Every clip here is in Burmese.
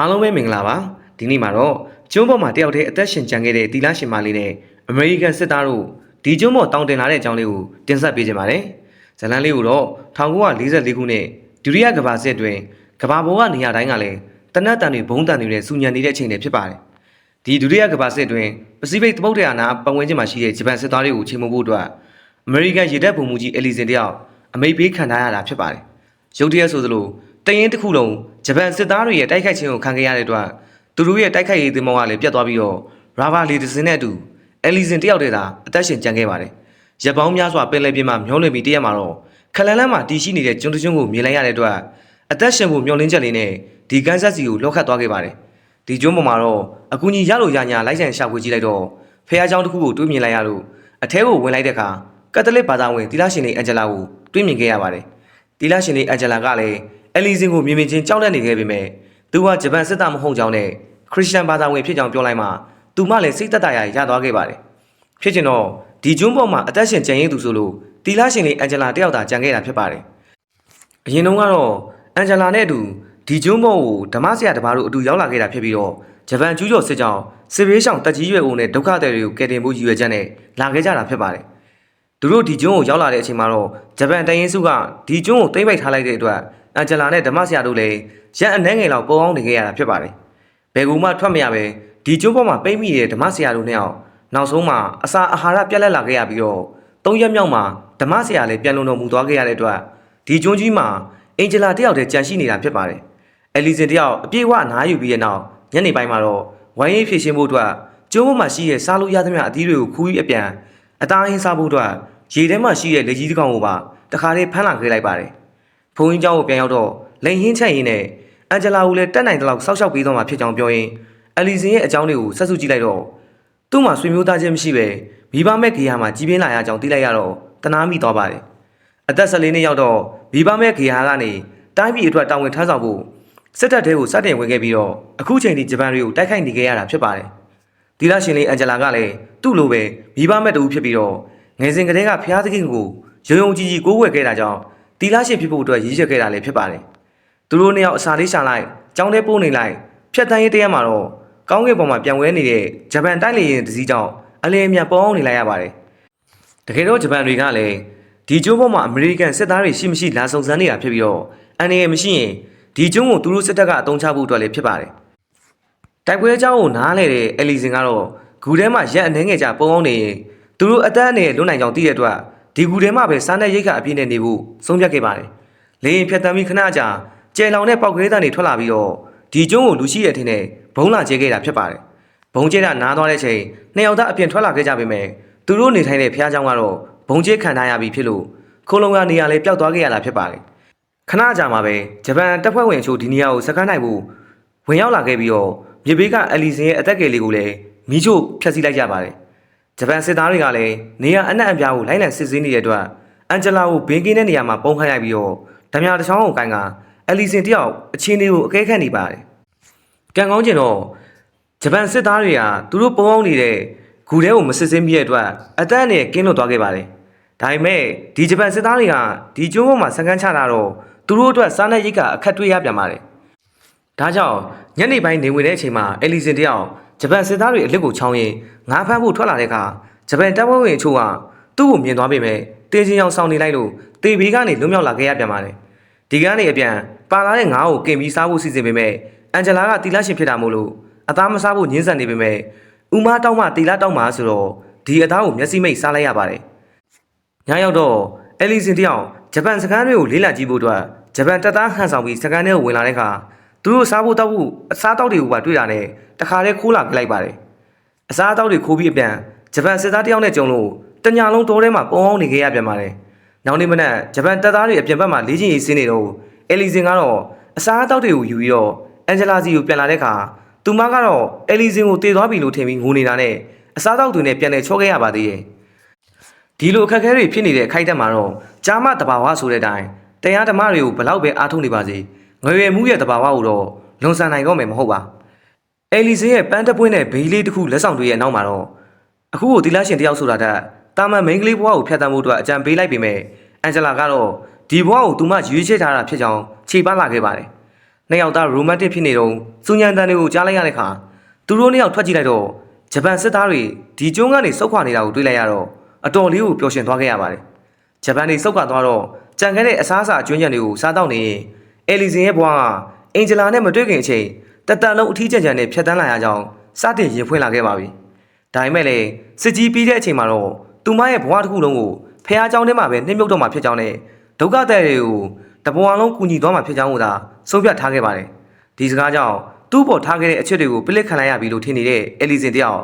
အားလုံးပဲမင်္ဂလာပါဒီနေ့မှာတော့ကျွန်းပေါ်မှာတယောက်တည်းအသက်ရှင်ကျန်ခဲ့တဲ့တီလာရှင်မလေးနဲ့အမေရိကန်စစ်သားတို့ဒီကျွန်းပေါ်တောင်းတင်လာတဲ့အကြောင်းလေးကိုတင်ဆက်ပေးခြင်းပါတယ်ဇလန်လေးကိုတော့1944ခုနှစ်ဒုတိယကမ္ဘာစစ်အတွင်းကမ္ဘာပေါ်ကနေရာတိုင်းကလည်းတနတ်တန်တွေဘုံတန်တွေနဲ့စူညံနေတဲ့အချိန်တွေဖြစ်ပါတယ်ဒီဒုတိယကမ္ဘာစစ်အတွင်းပစိဖိတ်သမုဒ္ဒရာနာပတ်ဝန်းကျင်မှာရှိတဲ့ဂျပန်စစ်သားတွေကိုချိန်မဖို့အတွက်အမေရိကန်ရေတပ်ဗိုလ်မှူးကြီးအလီစင်တယောက်အမိတ်ပေးခံထားရတာဖြစ်ပါတယ်ရုတ်တရက်ဆိုသလိုတရင်တစ်ခုလုံး ဂျပန်စစ်သားတွေရဲ့တိုက်ခိုက်ခြင်းကိုခံခဲ့ရတဲ့အတွက်သူတို့ရဲ့တိုက်ခိုက်ရေးသင်္ဘောကလည်းပြတ်သွားပြီးတော့ရာဘာလီဒစင်နဲ့အတူအလီစင်တယောက်တည်းသာအသက်ရှင်ကျန်ခဲ့ပါတယ်။ရပောင်းများစွာပင်လယ်ပြင်မှာမျောလွင်ပြီးတရက်မှာတော့ခလန်လန်းမှာတည်ရှိနေတဲ့ကျွန်းတကျွန်းကိုမြင်လိုက်ရတဲ့အတွက်အသက်ရှင်ဖို့မျောလင်းချက်လေးနဲ့ဒီကန်ဆတ်စီကိုလောက်ခတ်သွားခဲ့ပါတယ်။ဒီကျွန်းပေါ်မှာတော့အကူကြီးရလို့ရညာလိုက်ဆန်ရှာဖွေကြည့်လိုက်တော့ဖះเจ้าတစ်ခုကိုတွေးမြင်လိုက်ရလို့အထဲကိုဝင်လိုက်တဲ့အခါကက်သလစ်ဘာသာဝင်တီလာရှင်လေးအန်ဂျလာကိုတွေးမြင်ခဲ့ရပါတယ်။တီလာရှင်လေးအန်ဂျလာကလည်း အလီစင်ကိုမြင်မြင်ချင်းကြောက်လန့်နေခဲ့ပေမဲ့သူကဂျပန်စစ်သားမဟုတ်ကြောင်းနဲ့ခရစ်ယာန်ဘာသာဝင်ဖြစ်ကြောင်းပြောလိုက်မှသူမလည်းစိတ်သက်သာရာရသွားခဲ့ပါတယ်။ဖြစ်ချင်တော့ဒီကျွန်းပေါ်မှာအသက်ရှင်ကြံရည်သူဆိုလို့တီလာရှင်လေးအန်ဂျလာတယောက်သာကြံခဲ့တာဖြစ်ပါတယ်။အရင်တုန်းကတော့အန်ဂျလာနဲ့အတူဒီကျွန်းပေါ်ကိုဓမ္မဆရာတပါးတို့အတူရောက်လာခဲ့တာဖြစ်ပြီးတော့ဂျပန်ကျူးကျော်စစ်ကြောင်းစစ်ဘေးရှောင်တက်ကြီးရွယ်ဦးနဲ့ဒုက္ခသည်တွေကိုကယ်တင်ဖို့ရည်ရွယ်ချက်နဲ့လာခဲ့ကြတာဖြစ်ပါတယ်။သူတို့ဒီကျွန်းကိုရောက်လာတဲ့အချိန်မှာတော့ဂျပန်တရင်စုကဒီကျွန်းကိုသိမ့်ပိုက်ထားလိုက်တဲ့အတွက် အန်ဂျလာနဲ့ဓမ္မဆရာတို့လည်းရက်အနှဲငယ်လောက်ပုံအောင်နေခဲ့ရတာဖြစ်ပါတယ်။ဘယ်ကူမှထွက်မရပဲဒီကျွန်းပေါ်မှာပိတ်မိတဲ့ဓမ္မဆရာတို့နှစ်ယောက်နောက်ဆုံးမှာအစာအာဟာရပြတ်လက်လာခဲ့ရပြီးတော့သုံးရက်မြောက်မှာဓမ္မဆရာလည်းပြန်လုံတော်မူသွားခဲ့ရတဲ့အတွက်ဒီကျွန်းကြီးမှာအင်ဂျလာတယောက်တည်းကြံရှိနေတာဖြစ်ပါတယ်။အဲလီစင်တယောက်အပြည့်အဝအနားယူပြီးတဲ့နောက်ညနေပိုင်းမှာတော့ဝိုင်းရေးဖြည့်ရှင်းဖို့အတွက်ကျွန်းပေါ်မှာရှိတဲ့စားလို့ရသမျှအသီးတွေကိုခူးပြီးအပြန်အသားအင်းစားဖို့အတွက်ရေထဲမှာရှိတဲ့လက်ကြီးတစ်ကောင်ကိုပါတခါလေးဖမ်းလာခဲ့လိုက်ပါတယ်။ ဘုံကြီးကျောင်းကိုပြန်ရောက်တော့လိန်ဟင်းချက်ရင်းနဲ့အန်ဂျလာကိုလည်းတက်နိုင်တဲ့လောက်စောက်ရှောက်ပေးတော့မှာဖြစ်ကြောင်းပြောရင်းအလီဇင်ရဲ့အကြောင်းတွေကိုဆက်စုကြည့်လိုက်တော့သူ့မှာဆွေမျိုးသားချင်းမရှိပဲမိဘမဲ့ဂေဟာမှာကြီးပင်းလာရကြောင်းသိလိုက်ရတော့တနာမိသွားပါတယ်အသက်၁၄နှစ်ရောက်တော့မိဘမဲ့ဂေဟာကနေတိုင်းပြည်အတွက်တာဝန်ထမ်းဆောင်ဖို့စစ်တပ်တွေကိုစတင်ဝင်ခဲ့ပြီးတော့အခုချိန်ထိဂျပန်တွေကိုတိုက်ခိုက်နေခဲ့ရတာဖြစ်ပါတယ်ဒီလရှင်လေးအန်ဂျလာကလည်းသူ့လိုပဲမိဘမဲ့တူဖြစ်ပြီးတော့ငယ်စဉ်ကတည်းကဖျားသခင်ကိုရုံရုံကြီးကြီးကိုးကွယ်ခဲ့တာကြောင့် တီလာရှင်ဖြစ်ဖို့အတွက်ရည်ရွယ်ခဲ့တာလည်းဖြစ်ပါတယ်။သူတို့နှစ်ယောက်အစာလေးရှာလိုက်ကြောင်းထဲပို့နေလိုက်ဖြတ်တန်းရေးတရက်မှာတော့ကောင်းကင်ပေါ်မှာပြန်ဝဲနေတဲ့ဂျပန်တိုက်လေယာဉ်တစ်စီးကြောင့်အလင်းအမြန်ပေါအောင်နေလိုက်ရပါတယ်။တကယ်တော့ဂျပန်တွေကလည်းဒီကျိုးပေါ်မှာအမေရိကန်စစ်သားတွေရှိမရှိလာစုံစမ်းနေတာဖြစ်ပြီးတော့အန်ရယ်မရှိရင်ဒီကျုံးကိုသူတို့စစ်တပ်ကအတုံးချဖို့အတွက်လည်းဖြစ်ပါတယ်။တိုက်ပွဲအကြောင်းကိုနားလဲတဲ့အလီစင်ကတော့ဂူထဲမှာရက်အနှဲငယ်ကြပုံအောင်နေရင်သူတို့အသက်အနယ်လွတ်နိုင်ကြောင်းသိတဲ့အတွက် ဒီဂူထဲမှာပဲစားတဲ့ရိတ်ခါအပြည့်နဲ့နေဖို့ဆုံးဖြတ်ခဲ့ပါတယ်။လေရင်ဖြတ်တမ်းပြီးခဏကြာကျယ်လောင်တဲ့ပေါက်ကွဲတန်းတွေထွက်လာပြီးတော့ဒီကျုံးကိုလူရှိရတဲ့ထင်းနဲ့ဘုံလာကျဲခဲ့တာဖြစ်ပါတယ်။ဘုံကျဲတာနားသွားတဲ့အချိန်နှစ်ယောက်သားအပြင်ထွက်လာခဲ့ကြပေမဲ့သူတို့နေထိုင်တဲ့ဖះเจ้าကတော့ဘုံကျဲခံထားရပြီဖြစ်လို့ခိုးလုံကနေရာလေးပျောက်သွားခဲ့ရတာဖြစ်ပါတယ်။ ခဏကြာမှာပဲဂျပန်တပ်ဖွဲ့ဝင်အချို့ဒီနေရာကိုစကမ်းနိုင်ဖို့ဝင်ရောက်လာခဲ့ပြီးတော့မြေဘေးကအလီစင်ရဲ့အသက်ကယ်လေးကိုလည်းမီးချို့ဖျက်ဆီးလိုက်ကြပါတယ် ဂျပန်စစ်သားတွေကလည်းနေရာအနှံ့အပြားကိုလိုက်လံစစ်ဆေးနေတဲ့အတွက်အန်ဂျလာကိုဘင်းကင်းတဲ့နေရာမှာပုံခတ်ရိုက်ပြီးတော့ဓမြတစ်ချောင်းကိုကိုင်းကအလီစင်တယောက်အချင်းလေးကိုအကဲခတ်နေပါတယ်ကံကောင်းကျင်တော့ဂျပန်စစ်သားတွေကသူတို့ပုံအောင်နေတဲ့ဂူထဲကိုမစစ်ဆေးမိတဲ့အတွက်အသက်အန္တရာယ်ကင်းလွတ်သွားခဲ့ပါတယ်ဒါပေမဲ့ဒီဂျပန်စစ်သားတွေကဒီကျွန်းပေါ်မှာစကန်းချတာတော့သူတို့အတွက်စားနပ်ရိက္ခာအခက်တွေ့ရပြန်ပါတယ်။ဒါကြောင့်ညနေပိုင်းနေဝင်တဲ့အချိန်မှာအလီစင်တယောက် ဂျပန်စစ်သားတွေအလစ်ကိုချောင်းရင်ငါးဖမ်းဖို့ထွက်လာတဲ့အခါဂျပန်တပ်ဖွဲ့ဝင်အချို့ကသူ့ကိုမြင်သွားပေမဲ့တင်းချင်းအောင်စောင်းနေလိုက်လို့တေဘီကနေလွတ်မြောက်လာခဲ့ရပြန်ပါတယ်။ဒီကနေအပြန်ပါလာတဲ့ငါးကိုကင်ပြီးစားဖို့စီစဉ်ပေမဲ့အန်ဂျလာကတီလာရှင်ဖြစ်တာမို့လို့အသားမစားဖို့ညှင်းဆန်နေပေမဲ့ဦးမတောက်မှတီလာတောက်မှဆိုတော့ဒီအသားကိုမျက်စိမိတ်စားလိုက်ရပါတယ်။ညရောက်တော့အဲလီစင်တယောက်ဂျပန်စကန်တွေကိုလေးလာကြည့်ဖို့အတွက်ဂျပန်တပ်သားဟန်ဆောင်ပြီးစကန်တွေကိုဝင်လာတဲ့အခါ သူတို့စားဖို့တောက်ဖို့အစားတောက်တွေကိုပါတွေ့တာနဲ့တခါတည်းခိုးလာပြလိုက်ပါတယ်အစားတောက်တွေခိုးပြီးအပြန်ဂျပန်စစ်သားတယောက်နဲ့ကြုံလို့တညာလုံးတိုးထဲမှာပုံအောင်နေခဲ့ရပြန်ပါတယ်နောက်နေ့မနက်ဂျပန်တပ်သားတွေအပြင်ဘက်မှာလေးချင်းရေးဆင်းနေတော့အဲလီစင်ကတော့အစားတောက်တွေကိုယူပြီးတော့အန်ဂျလာစီကိုပြန်လာတဲ့အခါသူမကတော့အဲလီစင်ကိုတည်သွားပြီလို့ထင်ပြီးငိုနေတာနဲ့အစားတောက်တွေနဲ့ပြန်လဲချောခဲ့ရပါသေးတယ်ဒီလိုအခက်အခဲတွေဖြစ်နေတဲ့အခိုက်အတန့်မှာတော့ကြားမတဘာဝဆိုတဲ့အတိုင်းတရားဓမ္မတွေကိုဘလောက်ပဲအားထုတ်နေပါစေ ငွေရမှုရဲ့တဘာဝကိုတော့လွန်ဆန်နိုင်တော့မယ်မဟုတ်ပါအဲလီဇေရဲ့ပန်းတပွင့်တဲ့ဘေးလေးတစ်ခုလက်ဆောင်တွေရဲ့နောက်မှာတော့အခုကိုတီလာရှင်တယောက်ဆိုတာတဲ့တာမန်မိန်းကလေးဘဝကိုဖျက်ဆီးမှုအတွက်အကြံပေးလိုက်ပေမဲ့အန်ဂျလာကတော့ဒီဘဝကိုသူမရွေးချယ်ထားတာဖြစ်ကြောင်းခြေပလာခဲ့ပါတယ်နှစ်ယောက်သားရိုမန်တစ်ဖြစ်နေတော့စူညံတန်တွေကိုကြားလိုက်ရတဲ့အခါသူတို့နှစ်ယောက်ထွက်ကြည့်လိုက်တော့ဂျပန်စစ်သားတွေဒီကျွန်းကနေစုတ်ခွာနေတာကိုတွေ့လိုက်ရတော့အတော်လေးကိုပျော်ရွှင်သွားခဲ့ရပါတယ်ဂျပန်တွေစုတ်ခွာသွားတော့ကြံခဲ့တဲ့အစားအစာအကျွမ်းကျန်တွေကိုစားတော့နေရင် အဲလီဇင်ရဲ့ဘွားကအင်ဂျလာနဲ့မတွေ့ခင်အချိန်တက်တန်လုံးအထီးကျန်ကျန်နဲ့ဖြတ်တန်းလာရကြောင်းစတင်ရင်ဖွင့်လာခဲ့ပါပြီဒါပေမဲ့လည်းစစ်ကြီးပြီးတဲ့အချိန်မှာတော့သူမရဲ့ဘွားတစ်ခုလုံးကိုဖះเจ้าထဲမှာပဲနှိမ့်မြုပ်တော့မှာဖြစ်ကြောင်းနဲ့ဒုက္ခတဲ့တွေကိုတဘွားလုံးကူညီသွားမှာဖြစ်ကြောင်းကိုသာဆုံးဖြတ်ထားခဲ့ပါတယ်ဒီစကားကြောင့်သူ့ပေါ်ထားခဲ့တဲ့အချက်တွေကိုပလစ်ခံလိုက်ရပြီလို့ထင်နေတဲ့အဲလီဇင်တယောက်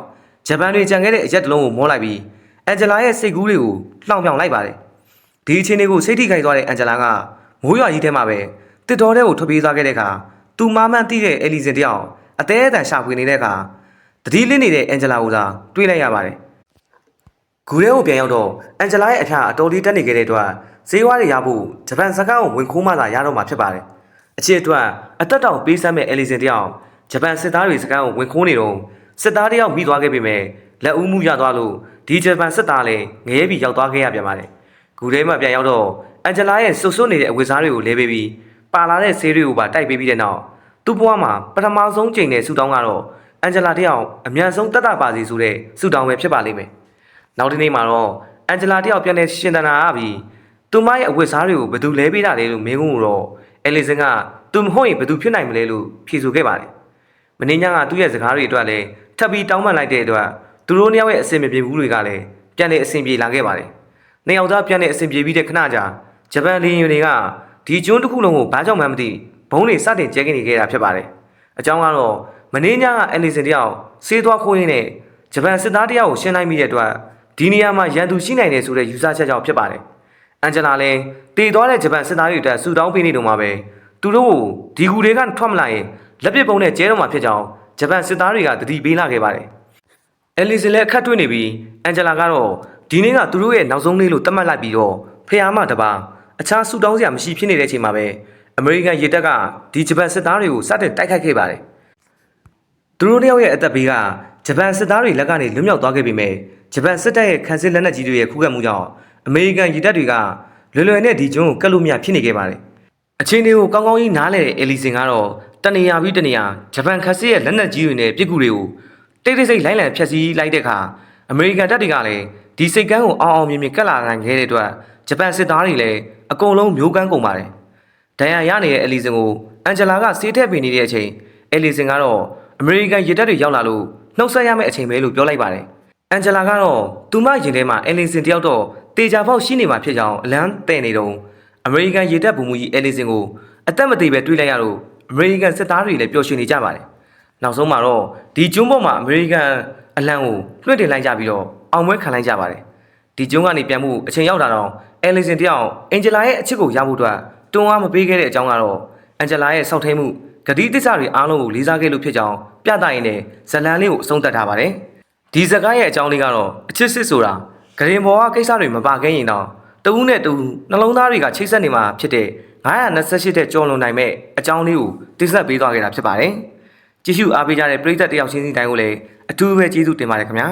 ဂျပန်တွေကြံခဲ့တဲ့အရက်တစ်လုံးကိုမောလိုက်ပြီးအန်ဂျလာရဲ့စိတ်ကူးတွေကိုလှောင်ပြောင်လိုက်ပါတယ်ဒီအချိန်လေးကိုစိတ်ထိခိုက်သွားတဲ့အန်ဂျလာကမိုးရွာကြီးထဲမှာပဲ တစ်တော်ထဲကိုထွက်ပြေးသွားခဲ့တဲ့အခါသူမမှန်သိတဲ့အဲလီဇင်တယောက်အသေးအတန်ရှာဖွေနေတဲ့အခါတတိလင်းနေတဲ့အန်ဂျလာကိုသာတွေ့လိုက်ရပါတယ်ဂူထဲကိုပြန်ရောက်တော့အန်ဂျလာရဲ့အဖျားအတော်လေးတက်နေခဲ့တဲ့အတွက်ဈေးဝါးတွေရဖို့ဂျပန်စကားကိုဝင်ခိုးမှသာရတော့မှာဖြစ်ပါတယ်အချစ်အတွက်အသက်တောင်ပေးစမ်းမဲ့အဲလီဇင်တယောက်ဂျပန်စစ်သားတွေစကားကိုဝင်ခိုးနေတော့စစ်သားတယောက်မိသွားခဲ့ပေမဲ့လက်ဦးမှုရသွားလို့ဒီဂျပန်စစ်သားလည်းငရဲပြီးရောက်သွားခဲ့ရပြန်ပါတယ်ဂူထဲမှာပြန်ရောက်တော့အန်ဂျလာရဲ့ဆွဆွနေတဲ့အဝတ်စားတွေကိုလဲပေးပြီး ပါလာတဲ့ဆေးတွေကိုပါတိုက်ပေးပြီးတဲ့နောက်သူ့ဘဝမှာပထမဆုံးချိန်တဲ့ဆူတောင်းကတော့အန်ဂျလာတယောက်အမြန်ဆုံးတက်တာပါစီဆိုတဲ့ဆူတောင်းပဲဖြစ်ပါလိမ့်မယ်နောက်တစ်နေ့မှာတော့အန်ဂျလာတယောက်ပြန်နေရှင်တနာရပြီးသူမရဲ့အဝတ်စားတွေကိုဘယ်သူလဲပေးတာလဲလို့မင်းကုန်းကိုတော့အဲလီဇင်ကသူမဟုတ်ရင်ဘယ်သူဖြစ်နိုင်မလဲလို့ဖြေဆိုခဲ့ပါတယ်မင်းညကသူ့ရဲ့စကားတွေအတွက်လည်းထပ်ပြီးတောင်းပန်လိုက်တဲ့အတွက်သူတို့နှစ်ယောက်ရဲ့အဆင်မပြေဘူးတွေကလည်းပြန်နေအဆင်ပြေလာခဲ့ပါတယ်နှစ်ယောက်သားပြန်နေအဆင်ပြေပြီးတဲ့ခဏကြာဂျပန်လေယာဉ်တွေက ဒီကျွန်းတစ်ခုလုံးကိုဘာကြောင့်မှမသိဘုံတွေစတင်ကျဲကနေခဲ့တာဖြစ်ပါတယ်အကြောင်းကတော့မင်းညကအန်လီစင်တယောက်ဆေးသွားခိုးရင်းနဲ့ဂျပန်စစ်သားတယောက်ကိုရှင်းလိုက်မိတဲ့အတွက်ဒီနေရာမှာရန်သူရှိနိုင်တယ်ဆိုတဲ့ယူဆချက်ကြောင့်ဖြစ်ပါတယ်အန်ဂျလာလည်းတည်သွားတဲ့ဂျပန်စစ်သားတွေအတွက်ဆူတောင်းပေးနေတော့မှာပဲသူတို့ကိုဒီကူတွေကထွက်မလာရင်လက်ပစ်ပုံနဲ့ကျဲတော့မှာဖြစ်ကြောင်းဂျပန်စစ်သားတွေကတတိပေးလာခဲ့ပါတယ်အဲလီစင်လည်းအခက်တွေ့နေပြီးအန်ဂျလာကတော့ဒီနေ့ကသူတို့ရဲ့နောက်ဆုံးနေ့လို့သတ်မှတ်လိုက်ပြီးတော့ဖះမတပါ အခြားဆူတောင်းစရာမရှိဖြစ်နေတဲ့အချိန်မှာပဲအမေရိကန်ရေတပ်ကဒီဂျပန်စစ်သားတွေကိုစတင်တိုက်ခိုက်ခဲ့ပါတယ်သူတို့တယောက်ရဲ့အသက်ဘေးကဂျပန်စစ်သားတွေလက်ကနေလွတ်မြောက်သွားခဲ့ပေမဲ့ဂျပန်စစ်တပ်ရဲ့ခံစစ်လက်နက်ကြီးတွေရဲ့ခုခံမှုကြောင့်အမေရိကန်ရေတပ်တွေကလွယ်လွယ်နဲ့ဒီကျွန်းကိုကတ်လို့မရဖြစ်နေခဲ့ပါတယ်အချိန်တွေကိုကောင်းကောင်းကြီးနားလဲတဲ့အဲလီစင်ကတော့တနေရာပြီးတနေရာဂျပန်ခတ်စစ်ရဲ့လက်နက်ကြီးတွေနဲ့ပြစ်ကူတွေကိုတိတ်တိတ်ဆိတ်လိုင်းလံဖျက်ဆီးလိုက်တဲ့အခါအမေရိကန်တပ်တွေကလည်းဒီစိတ်ကန်းကိုအောင်အောင်မြင်မြင်ကတ်လာနိုင်ခဲ့တဲ့အတွက်ဂျပန်စစ်သားတွေလည်း အကုန်လုံးမျိုးကန်းကုန်ပါတယ်ဒဏ်ရာရနေတဲ့အလီစင်ကိုအန်ဂျလာကဆေးထည့်ပေးနေတဲ့အချိန်အဲလီစင်ကတော့အမေရိကန်ရေတပ်တွေရောက်လာလို့နှုတ်ဆက်ရမယ့်အချိန်ပဲလို့ပြောလိုက်ပါတယ်အန်ဂျလာကတော့သူမရင်ထဲမှာအဲလီစင်တယောက်တော့တေချာပေါက်ရှိနေမှာဖြစ်ကြောင်းအလန်းတဲ့နေတော့အမေရိကန်ရေတပ်ဗိုလ်မှူးကြီးအဲလီစင်ကိုအသက်မသေးပဲတွေးလိုက်ရတော့အမေရိကန်စစ်သားတွေလည်းပျော်ရွှင်နေကြပါတယ်နောက်ဆုံးမှာတော့ဒီကျွန်းပေါ်မှာအမေရိကန်အလံကိုလွှင့်တင်လိုက်ကြပြီးတော့အောင်ပွဲခံလိုက်ကြပါတယ်ဒီကျွန်းကနေပြန်မှုအချိန်ရောက်တာတော့ အဲလီစင်တယောက်အင်ဂျလာရဲ့အချစ်ကိုရဖို့အတွက်တွန်းအားမပေးခဲ့တဲ့အကြောင်းကတော့အန်ဂျလာရဲ့စောက်ထိန်မှုဂတိတစ္ဆတွေအားလုံးကိုလေးစားခဲ့လို့ဖြစ်ကြောင်းပြသရင်းနဲ့ဇလန်လေးကိုအဆုံးသတ်ထားပါတယ်ဒီဇကားရဲ့အကြောင်းလေးကတော့အချစ်စစ်ဆိုတာဂရင်ဘော်ကကိစ္စတွေမပါခဲ့ရင်တော့တဦးနဲ့တဦးနှလုံးသားတွေကချိတ်ဆက်နေမှာဖြစ်တဲ့928တဲ့ကြော်လွန်နိုင်မဲ့အကြောင်းလေးကိုတိဆက်ပေးသွားခဲ့တာဖြစ်ပါတယ်ကြည့်ရှုအားပေးကြတဲ့ပရိသတ်တယောက်ချင်းစီတိုင်းကိုလည်းအထူးပဲကျေးဇူးတင်ပါတယ်ခင်ဗျာ